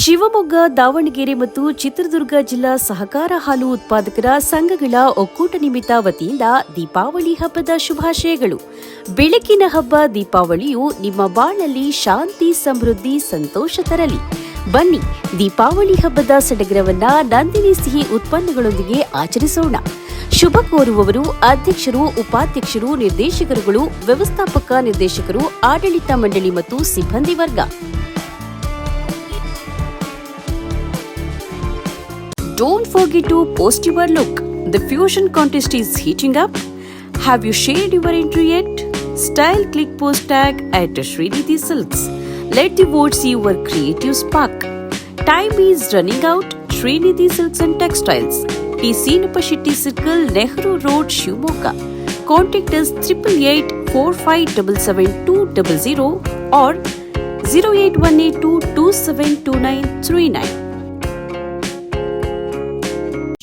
ಶಿವಮೊಗ್ಗ, ದಾವಣಗೆರೆ ಮತ್ತು ಚಿತ್ರದುರ್ಗ ಜಿಲ್ಲಾ ಸಹಕಾರ ಹಾಲು ಉತ್ಪಾದಕರ ಸಂಘಗಳ ಒಕ್ಕೂಟ ನಿಮಿತ್ತ ವತಿಯಿಂದ ದೀಪಾವಳಿ ಹಬ್ಬದ ಶುಭಾಶಯಗಳು. ಬೆಳಕಿನ ಹಬ್ಬ ದೀಪಾವಳಿಯು ನಿಮ್ಮ ಬಾಳಲ್ಲಿ ಶಾಂತಿ, ಸಮೃದ್ಧಿ, ಸಂತೋಷ ತರಲಿ. ಬನ್ನಿ, ದೀಪಾವಳಿ ಹಬ್ಬದ ಸಡಗರವನ್ನ ನಂದಿನಿ ಸಿಹಿ ಉತ್ಪನ್ನಗಳೊಂದಿಗೆ ಆಚರಿಸೋಣ. ಶುಭ ಕೋರುವವರು ಅಧ್ಯಕ್ಷರು, ಉಪಾಧ್ಯಕ್ಷರು, ನಿರ್ದೇಶಕರುಗಳು, ವ್ಯವಸ್ಥಾಪಕ ನಿರ್ದೇಶಕರು, ಆಡಳಿತ ಮಂಡಳಿ ಮತ್ತು ಸಿಬ್ಬಂದಿ ವರ್ಗ. Don't forget to post your look. The fusion contest is heating up. Have you shared your entry yet? Style click post tag at Srinidhi Silks. Let the world see your creative spark. Time is running out. Srinidhi Silks and Textiles. TC Nupashitti Circle, Nehru Road, Shumoka. Contact us 888 4577200 or 0818227939.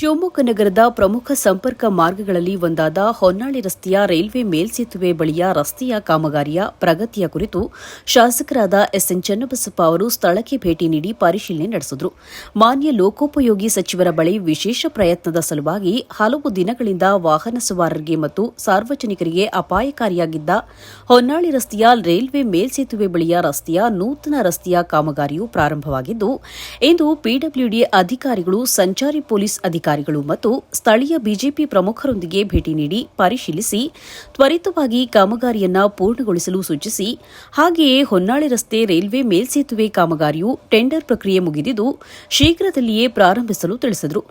Shivamogga ನಗರದ ಪ್ರಮುಖ ಸಂಪರ್ಕ ಮಾರ್ಗಗಳಲ್ಲಿ ಒಂದಾದ ಹೊನ್ನಾಳಿ ರಸ್ತೆಯ railway ಮೇಲ್ಸೇತುವೆ ಬಳಿಯ ರಸ್ತೆಯ ಕಾಮಗಾರಿಯ ಪ್ರಗತಿಯ ಕುರಿತು ಶಾಸಕರಾದ ಎಸ್ಎನ್ ಚನ್ನಬಸಪ್ಪ ಅವರು ಸ್ಥಳಕ್ಕೆ ಭೇಟಿ ನೀಡಿ ಪರಿಶೀಲನೆ ನಡೆಸಿದರು. ಮಾನ್ಯ ಲೋಕೋಪಯೋಗಿ ಸಚಿವರ ಬಳಿ ವಿಶೇಷ ಪ್ರಯತ್ನದ ಸಲುವಾಗಿ ಹಲವು ದಿನಗಳಿಂದ ವಾಹನ ಸವಾರರಿಗೆ ಮತ್ತು ಸಾರ್ವಜನಿಕರಿಗೆ ಅಪಾಯಕಾರಿಯಾಗಿದ್ದ ಹೊನ್ನಾಳಿ ರಸ್ತೆಯ ರೈಲ್ವೆ ಮೇಲ್ಸೇತುವೆ ಬಳಿಯ ರಸ್ತೆಯ ನೂತನ ರಸ್ತೆಯ ಕಾಮಗಾರಿಯು ಪ್ರಾರಂಭವಾಗಿದ್ದು, ಇಂದು ಪಿಡಬ್ಲ್ಯೂಡಿ ಅಧಿಕಾರಿಗಳು ಸಂಚಾರಿ ಪೊಲೀಸ್ ಅಧಿಕಾರಿಗಳು ಮತ್ತು ಸ್ಥಳೀಯ ಬಿಜೆಪಿ ಪ್ರಮುಖರೊಂದಿಗೆ ಭೇಟಿ ನೀಡಿ ಪರಿಶೀಲಿಸಿ, ತ್ವರಿತವಾಗಿ ಕಾಮಗಾರಿಯನ್ನು ಪೂರ್ಣಗೊಳಿಸಲು ಸೂಚಿಸಿ, ಹಾಗೆಯೇ ಹೊನ್ನಾಳಿ ರಸ್ತೆ ರೈಲ್ವೆ ಮೇಲ್ಸೇತುವೆ ಕಾಮಗಾರಿಯು ಟೆಂಡರ್ ಪ್ರಕ್ರಿಯೆ ಮುಗಿದಿದ್ದು, ಶೀಘ್ರದಲ್ಲಿಯೇ ಪ್ರಾರಂಭಿಸಲು ತಿಳಿಸಿದರು.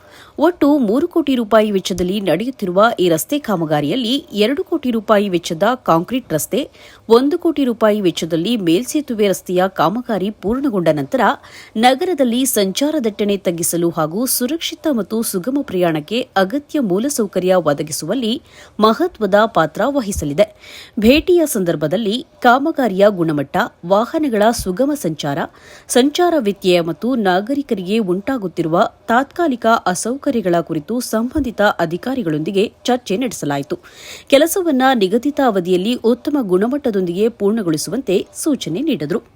ಒಟ್ಟು ಮೂರು ಕೋಟಿ ರೂಪಾಯಿ ವೆಚ್ಚದಲ್ಲಿ ನಡೆಯುತ್ತಿರುವ ಈ ರಸ್ತೆ ಕಾಮಗಾರಿಯಲ್ಲಿ ಎರಡು ಕೋಟಿ ರೂಪಾಯಿ ವೆಚ್ಚದ ಕಾಂಕ್ರೀಟ್ ರಸ್ತೆ, ಒಂದು ಕೋಟಿ ರೂಪಾಯಿ ವೆಚ್ಚದಲ್ಲಿ ಮೇಲ್ಸೇತುವೆ ರಸ್ತೆಯ ಕಾಮಗಾರಿ ಪೂರ್ಣಗೊಂಡ ನಂತರ ನಗರದಲ್ಲಿ ಸಂಚಾರ ದಟ್ಟಣೆ ತಗ್ಗಿಸಲು ಹಾಗೂ ಸುರಕ್ಷಿತ ಮತ್ತು ಸುಗಮ ಪ್ರಯಾಣಕ್ಕೆ ಅಗತ್ಯ ಮೂಲಸೌಕರ್ಯ ಒದಗಿಸುವಲ್ಲಿ ಮಹತ್ವದ ಪಾತ್ರ ವಹಿಸಲಿದೆ. ಭೇಟಿಯ ಸಂದರ್ಭದಲ್ಲಿ ಕಾಮಗಾರಿಯ ಗುಣಮಟ್ಟ, ವಾಹನಗಳ ಸುಗಮ ಸಂಚಾರ ಸಂಚಾರ ವ್ಯತ್ಯಯ ಮತ್ತು ನಾಗರಿಕರಿಗೆ ಉಂಟಾಗುತ್ತಿರುವ ತಾತ್ಕಾಲಿಕ ಅಸೌಕರ್ಯಗಳ ಕುರಿತು ಸಂಬಂಧಿತ ಅಧಿಕಾರಿಗಳೊಂದಿಗೆ ಚರ್ಚೆ ನಡೆಸಲಾಯಿತು. ಕೆಲಸವನ್ನ ನಿಗದಿತ ಅವಧಿಯಲ್ಲಿ ಉತ್ತಮ ಗುಣಮಟ್ಟದೊಂದಿಗೆ ಪೂರ್ಣಗೊಳಿಸುವಂತೆ ಸೂಚನೆ ನೀಡಿದರು.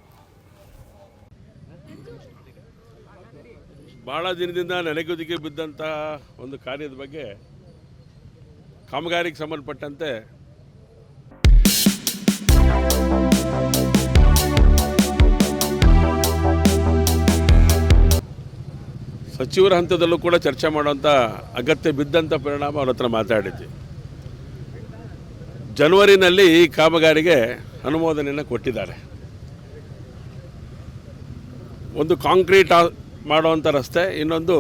ಭಾಳ ದಿನದಿಂದ ನೆನೆಗುದಿಗೆ ಬಿದ್ದಂತಹ ಒಂದು ಕಾರ್ಯದ ಬಗ್ಗೆ ಕಾಮಗಾರಿಗೆ ಸಂಬಂಧಪಟ್ಟಂತೆ ಸಚಿವರ ಹಂತದಲ್ಲೂ ಕೂಡ ಚರ್ಚೆ ಮಾಡುವಂಥ ಅಗತ್ಯ ಬಿದ್ದಂಥ ಪರಿಣಾಮ ಅವ್ರ ಹತ್ರ ಮಾತಾಡಿದ್ವಿ. ಜನವರಿನಲ್ಲಿ ಈ ಕಾಮಗಾರಿಗೆ ಅನುಮೋದನೆಯನ್ನು ಕೊಟ್ಟಿದ್ದಾರೆ. ಒಂದು ಕಾಂಕ್ರೀಟ್ ಮಾಡುವಂಥ ರಸ್ತೆ, ಇನ್ನೊಂದು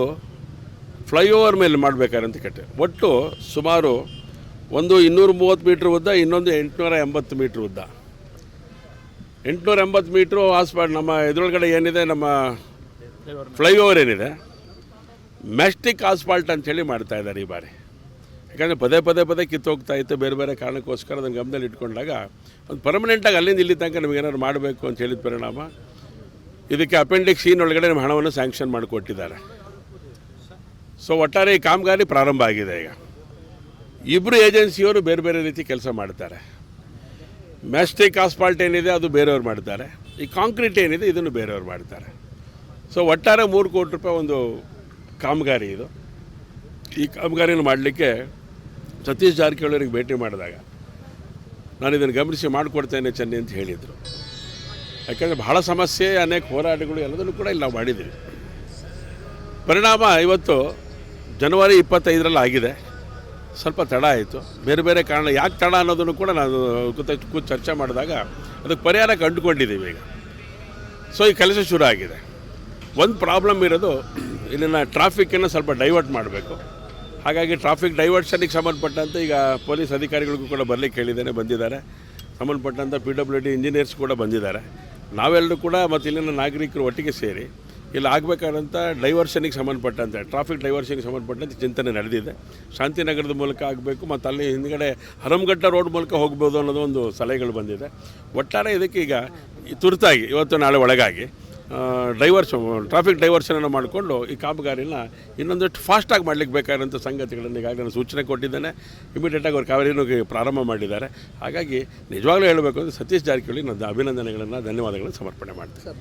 ಫ್ಲೈಓವರ್ ಮೇಲೆ ಮಾಡಬೇಕಾರೆ ಅಂತ ಕೆಟ್ಟೆ ಒಟ್ಟು ಸುಮಾರು ಒಂದು ಇನ್ನೂರ ಮೂವತ್ತು ಮೀಟ್ರ್ ಉದ್ದ, ಇನ್ನೊಂದು ಎಂಟುನೂರ ಎಂಬತ್ತು ಮೀಟ್ರ್ ಉದ್ದ. ಎಂಟುನೂರ ಎಂಬತ್ತು ಮೀಟ್ರು ಹಾಸ್ಪಾಟ್ ನಮ್ಮ ಎದುರುಗಡೆ ಏನಿದೆ, ನಮ್ಮ ಫ್ಲೈಓವರ್ ಏನಿದೆ, ಮ್ಯಾಸ್ಟಿಕ್ ಆಸ್ಫಾಲ್ಟ್ ಅಂತೇಳಿ ಮಾಡ್ತಾ ಇದ್ದಾರೆ ಈ ಬಾರಿ. ಯಾಕಂದರೆ ಪದೇ ಪದೇ ಪದೇ ಕಿತ್ತೋಗ್ತಾ ಇತ್ತು, ಬೇರೆ ಬೇರೆ ಕಾರಣಕ್ಕೋಸ್ಕರ ಅದನ್ನು ಗಮನದಲ್ಲಿ ಇಟ್ಕೊಂಡಾಗ, ಒಂದು ಪರ್ಮನೆಂಟಾಗಿ ಅಲ್ಲಿಂದ ಇಲ್ಲಿ ತನಕ ನಮಗೇನಾದ್ರು ಮಾಡಬೇಕು ಅಂತ ಹೇಳಿದ ಪರಿಣಾಮ ಇದಕ್ಕೆ ಅಪೆಂಡಿಕ್ಸ್ ಸೀನ್ ಒಳಗಡೆ ನಮ್ಮ ಹಣವನ್ನು ಸ್ಯಾಂಕ್ಷನ್ ಮಾಡಿಕೊಟ್ಟಿದ್ದಾರೆ. ಸೊ ಒಟ್ಟಾರೆ ಈ ಕಾಮಗಾರಿ ಪ್ರಾರಂಭ ಆಗಿದೆ ಈಗ. ಇಬ್ಬರು ಏಜೆನ್ಸಿಯವರು ಬೇರೆ ಬೇರೆ ರೀತಿ ಕೆಲಸ ಮಾಡ್ತಾರೆ. ಮ್ಯಾಸ್ಟಿಕ್ ಆಸ್ಪಾಲ್ಟ್ ಏನಿದೆ, ಅದು ಬೇರೆಯವ್ರು ಮಾಡ್ತಾರೆ. ಈ ಕಾಂಕ್ರೀಟ್ ಏನಿದೆ, ಇದನ್ನು ಬೇರೆಯವ್ರು ಮಾಡ್ತಾರೆ. ಸೊ ಒಟ್ಟಾರೆ ಮೂರು ಕೋಟಿ ರೂಪಾಯಿ ಒಂದು ಕಾಮಗಾರಿ ಇದು. ಈ ಕಾಮಗಾರಿಯನ್ನು ಮಾಡಲಿಕ್ಕೆ ಸತೀಶ್ ಜಾರಕಿಹೊಳಿ ಭೇಟಿ ಮಾಡಿದಾಗ ನಾನು ಇದನ್ನು ಗಮನಿಸಿ ಮಾಡಿಕೊಡ್ತೇನೆ ಚೆನ್ನಿ ಅಂತ ಹೇಳಿದರು. ಯಾಕಂದರೆ ಬಹಳ ಸಮಸ್ಯೆ, ಅನೇಕ ಹೋರಾಟಗಳು ಎಲ್ಲದನ್ನು ಕೂಡ ಇಲ್ಲಿ ನಾವು ಮಾಡಿದ್ದೀವಿ. ಪರಿಣಾಮ ಇವತ್ತು ಜನವರಿ ಇಪ್ಪತ್ತೈದರಲ್ಲಿ ಆಗಿದೆ. ಸ್ವಲ್ಪ ತಡ ಆಯಿತು. ಬೇರೆ ಬೇರೆ ಕಾರಣ, ಯಾಕೆ ತಡ ಅನ್ನೋದನ್ನು ಕೂಡ ನಾನು ಕೂತ ಕೂತು ಚರ್ಚೆ ಮಾಡಿದಾಗ ಅದಕ್ಕೆ ಪರಿಹಾರ ಕಂಡುಕೊಂಡಿದ್ದೀವಿ ಈಗ. ಸೊ ಈ ಕೆಲಸ ಶುರು ಆಗಿದೆ. ಒಂದು ಪ್ರಾಬ್ಲಮ್ ಇರೋದು, ಇಲ್ಲಿನ ಟ್ರಾಫಿಕ್ಕನ್ನು ಸ್ವಲ್ಪ ಡೈವರ್ಟ್ ಮಾಡಬೇಕು. ಹಾಗಾಗಿ ಟ್ರಾಫಿಕ್ ಡೈವರ್ಷನಿಗೆ ಸಂಬಂಧಪಟ್ಟಂತೆ ಈಗ ಪೊಲೀಸ್ ಅಧಿಕಾರಿಗಳಿಗೂ ಕೂಡ ಬರಲಿಕ್ಕೆ ಹೇಳಿದ್ದೇನೆ, ಬಂದಿದ್ದಾರೆ. ಸಂಬಂಧಪಟ್ಟಂಥ ಪಿ ಡಬ್ಲ್ಯೂ ಡಿ ಇಂಜಿನಿಯರ್ಸ್ ಕೂಡ ಬಂದಿದ್ದಾರೆ. ನಾವೆಲ್ಲರೂ ಕೂಡ ಮತ್ತು ಇಲ್ಲಿನ ನಾಗರಿಕರು ಒಟ್ಟಿಗೆ ಸೇರಿ ಇಲ್ಲಿ ಆಗಬೇಕಾದಂಥ ಡೈವರ್ಷನಿಗೆ ಸಂಬಂಧಪಟ್ಟಂತೆ ಟ್ರಾಫಿಕ್ ಡೈವರ್ಷನ್ಗೆ ಸಂಬಂಧಪಟ್ಟಂತೆ ಚಿಂತನೆ ನಡೆದಿದೆ. ಶಾಂತಿನಗರದ ಮೂಲಕ ಆಗಬೇಕು, ಮತ್ತು ಅಲ್ಲಿ ಹಿಂದ್ಗಡೆ ಹರಮಘಟ್ಟ ರೋಡ್ ಮೂಲಕ ಹೋಗ್ಬೋದು ಅನ್ನೋದು ಒಂದು ಸಲಹೆಗಳು ಬಂದಿದೆ. ಒಟ್ಟಾರೆ ಈಗ ತುರ್ತಾಗಿ, ಇವತ್ತು ನಾಳೆ ಒಳಗಾಗಿ ಡೈವರ್ಷ ಟ್ರಾಫಿಕ್ ಡೈವರ್ಷನನ್ನು ಮಾಡಿಕೊಂಡು ಈ ಕಾಮಗಾರಿನ ಇನ್ನೊಂದಷ್ಟು ಫಾಸ್ಟಾಗಿ ಮಾಡಲಿಕ್ಕೆ ಬೇಕಾದಂಥ ಸಂಗತಿಗಳನ್ನು ಈಗಾಗಲೇ ನಾನು ಸೂಚನೆ ಕೊಟ್ಟಿದ್ದೇನೆ. ಇಮಿಡಿಯೇಟಾಗಿ ಅವರು ಕಾವೇರಿನೂ ಪ್ರಾರಂಭ ಮಾಡಿದ್ದಾರೆ. ಹಾಗಾಗಿ ನಿಜವಾಗ್ಲೂ ಹೇಳಬೇಕು ಅಂದರೆ ಸತೀಶ್ ಜಾರಕಿಹೊಳಿ ನನ್ನ ಅಭಿನಂದನೆಗಳನ್ನು, ಧನ್ಯವಾದಗಳನ್ನು ಸಮರ್ಪಣೆ ಮಾಡ್ತೀನಿ.